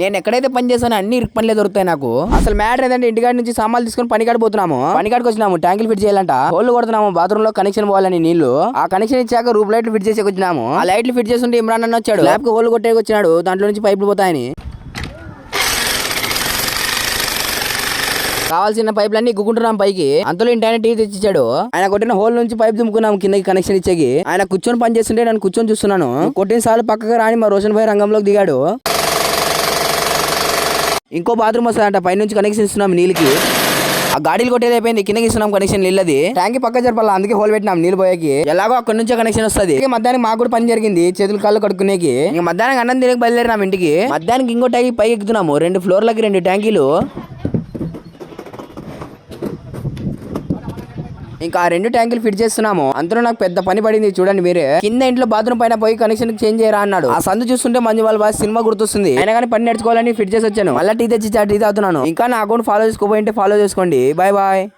నేను ఎక్కడైతే పని చేశానో అన్ని ఇరుకు పనులే దొరుకుతాయి నాకు. అసలు మ్యాటర్ ఏంటంటే ఇంటికాడ నుంచి సామాన్లు తీసుకొని పనికాడ పోతున్నాము పనికాడికి వచ్చినాము ట్యాంకులు ఫిట్ చేయాలంట. హోల్లు కొడుతున్నాము బాత్రూమ్లో కనెక్షన్ పోవాలని నీళ్ళు ఆ కనెక్షన్ ఇచ్చాక రూప్ లైట్లు ఫిట్ చేసి వచ్చినాము. ఆ లైట్లు ఫిట్ చేస్తుంటే ఇమ్రాన్ అన్న వచ్చాడు. ల్యాబ్కి హోల్ కొట్టేకి వచ్చినాడు. దాంట్లో నుంచి పైపులు పోతాయని. కావాల్సిన పైపులన్నీ గుక్కుంటున్నాం పైకి. అంతలో ఇంటి ఆయన టీ తెచ్చిచ్చాడు. ఆయన కొట్టిన హోల్ నుంచి పైప్ దుమ్ముకున్నాం కిందకి కనెక్షన్ ఇచ్చేకి. ఆయన కూర్చొని పని చేస్తుంటే నేను కూర్చొని చూస్తున్నాను. కొట్టిన సార్లు పక్కగా రాని మా రోషన్ భాయ్ రంగంలోకి దిగాడు. ఇంకో బాత్రూమ్ వస్తుందంట పైనుంచి కనెక్షన్ ఇస్తున్నాం నీళ్ళకి. ఆ గాడీలు కొట్టేది అయిపోయింది కిందకి ఇస్తున్నాం కనెక్షన్ నీళ్ళది. ట్యాంక్ పక్క జరపాలి అందుకే హోల్ పెట్టినాం నీళ్ళు పోయేకి. ఎలాగో అక్కడ నుంచే కనెక్షన్ వస్తుంది. మధ్యాహ్నం మాకు కూడా పని జరిగింది చేతులు కాళ్ళు కడుక్కునేకి. మధ్యాహ్నం అన్నం తినకి బయలుదేరినాం ఇంటికి. మధ్యాహ్నం ఇంకో ట్యాంక్ పై ఎక్కుతున్నాము రెండు ఫ్లోర్లకి రెండు ట్యాంకీలు. ఇంకా ఆ రెండు ట్యాంకులు ఫిట్ చేస్తున్నాము. అందులో నాకు పెద్ద పని పడింది చూడండి మీరే. కింద ఇంట్లో బాత్రూమ్ పైన పోయి కనెక్షన్ చేంజ్ చేయరా అన్నాడు. ఆ సందు చూస్తుంటే మంజు వాళ్ళ బాగా సినిమా గుర్తొస్తుంది. అయినా కానీ పని నేర్చుకోవాలని ఫిట్ చేసి వచ్చాను. మళ్ళీ టీ తెచ్చి టీ తాగుతున్నాను. ఇంకా నా అకౌంట్ ఫాలో చేసుకోబోయింటే ఫాలో చేసుకోండి. Bye bye